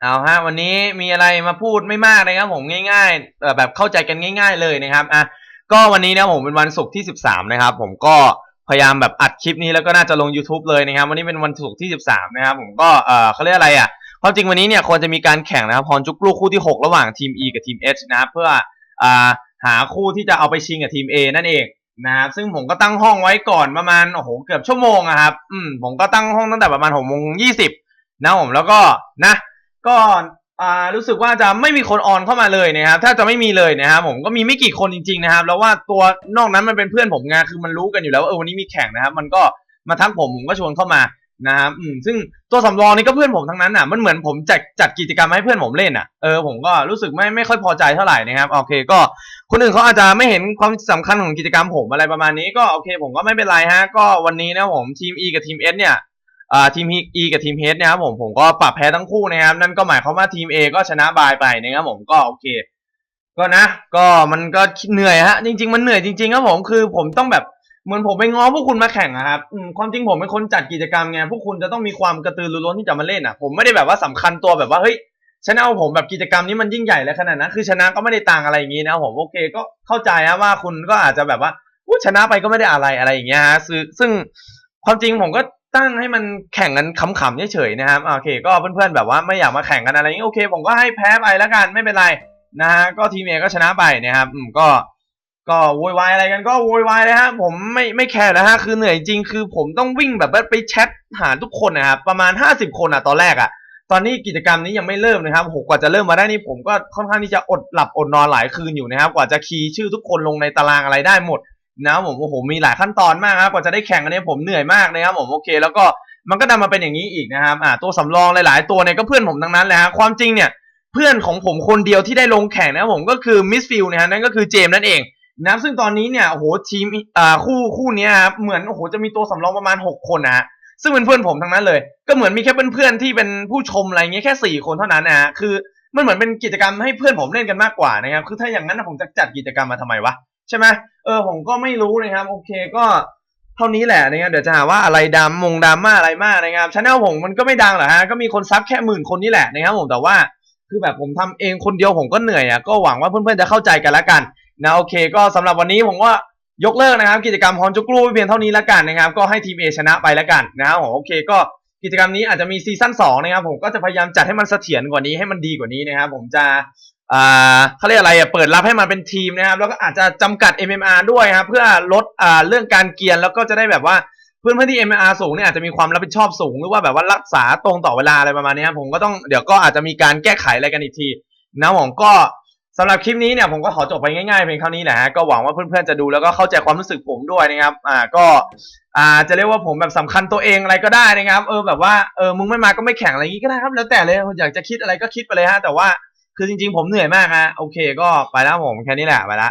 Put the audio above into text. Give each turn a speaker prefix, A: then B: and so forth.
A: เอาฮะวันนี้มีอะไรมาพูดไม่มากนะครับผมง่ายๆแบบเข้าใจกันง่าย ๆ เลยนะครับอะก็วันนี้นะผมเป็นวันศุกร์ที่ 13 นะครับ ผมก็พยายามแบบอัดคลิปนี้แล้วก็น่าจะลง YouTube เลยนะครับ วันนี้เป็นวันศุกร์ที่ 13 นะครับ ผมก็เอ่อเขาเรียกอะไรอะความจริงวันนี้เนี่ยควรจะมีการแข่งนะครับพรจุกลูกคู่ที่ 6 ระหว่างทีม E กับทีม H นะครับเพื่ออ่าหาคู่ที่จะเอาไปชิงกับทีม A นั่นเองนะครับซึ่งผมก็ตั้งห้องไว้ก่อนประมาณโอ้โหเกือบชั่วโมงอะครับอืมผมก็ตั้งห้องตั้งแต่ประมาณ6โมง20นะผมแล้วก็นะ ก็อ่ารู้สึกว่าจะไม่มีคนออนเข้ามาเลยนะครับถ้าจะไม่มีเลยนะครับผมก็มีไม่กี่คนจริงๆนะครับแล้วว่าตัวนอกนั้นมันเป็นเพื่อนผมไงคือมันรู้กันอยู่แล้วว่าเออวันนี้มีแข่งนะครับ มันก็มาทักผมผมก็ชวนเข้ามานะครับอืมซึ่งตัวสำรองนี่ก็เพื่อนผมทั้งนั้นอะมันเหมือนผมจัดจัดกิจกรรมให้เพื่อนผมเล่นอะเออผมก็รู้สึกไม่ไม่ค่อยพอใจเท่าไหร่นะครับโอเคก็คนอื่นเขาอาจจะไม่เห็นความสำคัญของกิจกรรมผมอะไรประมาณนี้ก็โอเค ผมก็ไม่เป็นไรฮะก็วันนี้นะผมทีม E กับทีม S เนี่ย อ่าทีม E กับทีม H นะครับผมผมก็ปรับแพ้ทั้งคู่นะครับนั่นก็หมายความว่าทีม A ก็ชนะบายไปนะครับผมก็โอเค ก็นะ ก็มันก็เหนื่อยฮะจริง ๆ มันเหนื่อยจริงๆครับผมคือผมต้องแบบเหมือนผมไปง้อพวกคุณมาแข่งอะครับความจริงผมเป็นคนจัดกิจกรรมไงพวกคุณจะต้องมีความกระตือรือร้นที่จะมาเล่นอะ ผมไม่ได้แบบว่าสำคัญตัวแบบว่าเฮ้ยชนะเอาผมแบบกิจกรรมนี้มันยิ่งใหญ่แล้วขนาดนั้นคือชนะก็ไม่ได้ต่างอะไรอย่างนี้นะครับผมโอเคก็เข้าใจนะว่าคุณก็อาจจะแบบว่าอู้ชนะไปก็ไม่ได้อะไรอะไรอย่างเงี้ยฮะซึ่งซึ่งความจริงผมก็ ตั้งให้มันแข่งกันขำๆเฉยๆนะครับโอเค ก็เพื่อนๆแบบว่าไม่อยากมาแข่งกันอะไรอย่างนี้โอเค ผมก็ให้แพ้ไปแล้วกันไม่เป็นไรนะฮะก็ทีมเอก็ชนะไปนะครับอืมก็ก็โวยวายอะไรกันก็โวยวายเลยฮะผมไม่ไม่แคร์แล้วฮะคือเหนื่อยจริงคือผมต้องวิ่งแบบไปแชทหาทุกคนนะครับประมาณห้าสิบคนอะตอนแรกอะตอนนี้กิจกรรมนี้ยังไม่เริ่มนะครับโหกว่าจะเริ่มมาได้นี่ผมก็ค่อนข้างที่จะอดหลับอดนอนหลายคืนอยู่นะครับ กว่าจะคีย์ชื่อทุกคนลงในตารางอะไรได้หมด นะครับผมโอ้โหมีหลายขั้นตอนมากครับกว่าจะได้แข่งอันเนี้ผมเหนื่อยมากนะครับผมโอเค แล้วก็มันก็นมาเป็นอย่างนี้อีกนะครับอ่าตัวสำรองหลาย ๆ ตัวเนี่ยก็เพื่อนผมทั้งนั้นแหละฮะความจริงเนี่ยเพื่อนของผมคนเดียวที่ได้ลงแข่งนะครับผมก็คือมิสฟิลนะฮะนั่นก็คือเจมส์นั่นเองนะซึ่งตอนนี้เนี่ยโอ้โหทีมอ่าคู่คู่นี้ครับเหมือนโอ้โหจะมีตัวสำรองประมาณหกคนนะฮะซึ่งเป็นเพื่อนผมทั้งนั้นเลย ก็เหมือนมีแค่เพื่อนๆที่เป็นผู้ชมอะไรเงี้ยแค่สี่คนเท่านั้นนะฮะคือมันเหมือนเป็นกิจกรรมให้เพื่อนผมเล่นกันมากกว่านะครับคือถ้าอย่างนั้นผมจะจัดกิจกรรมมาทำไมวะ ใช่ไหมเออผมก็ไม่รู้นะครับ โอเคก็เท่านี้แหละนะครับเดี๋ยวจะหาว่าอะไรดำมงดราม่าอะไรมากนะครับชาแนลผมมันก็ไม่ดังหรอกฮะก็มีคนซับแค่หมื่นคนนี่แหละนะครับผมแต่ว่าคือแบบผมทำเองคนเดียวผมก็เหนื่อยอะก็หวังว่าเพื่อนๆจะเข้าใจกันละกันนะโอเคก็สำหรับวันนี้ผมว่ายกเลิกนะครับ กิจกรรมฮอนจุกลูไว้เพียงเท่านี้ละกันนะครับ ก็ให้ทีมเอชนะไปละกันนะครับโอเคก็กิจกรรมนี้อาจจะมีซีซั่นสองนะครับผมก็จะพยายามจัดให้มันเสถียรกว่านี้ให้มันดีกว่านี้นะครับผมจะ อ่าเขาเรียกอะไรอะเปิดรับให้มันเป็นทีมนะครับ แล้วก็อาจจะจำกัด MMR ด้วยครับ เพื่อลดอ่าเรื่องการเกียนแล้วก็จะได้แบบว่าเพื่อนเพื่อนที่ MMR สูงเนี่ยอาจจะมีความรับผิดชอบสูง หรือว่าแบบว่ารักษาตรงต่อเวลาอะไรประมาณนี้ครับผมก็ต้องเดี๋ยวก็อาจจะมีการแก้ไขอะไรกันอีกทีนะผมก็สำหรับคลิปนี้เนี่ยผมก็ขอจบไปง่ายๆเพียงเท่านี้แหละฮะก็หวังว่าเพื่อนๆจะดูแล้วก็เข้าใจความรู้สึกผมด้วยนะครับอ่าก็อ่าจะเรียกว่าผมแบบสำคัญตัวเองอะไรก็ได้นะครับ เออแบบว่าเออมึงไม่มาก็ไม่แข่งอะไรอย่างงี้ก็ได้ครับ แล้วแต่เลยอยากจะคิดอะไรก็คิดไปเลยฮะแต่ว่า คือจริงๆผมเหนื่อยมากฮะโอเคก็ไปแล้วผมแค่นี้แหละไปละ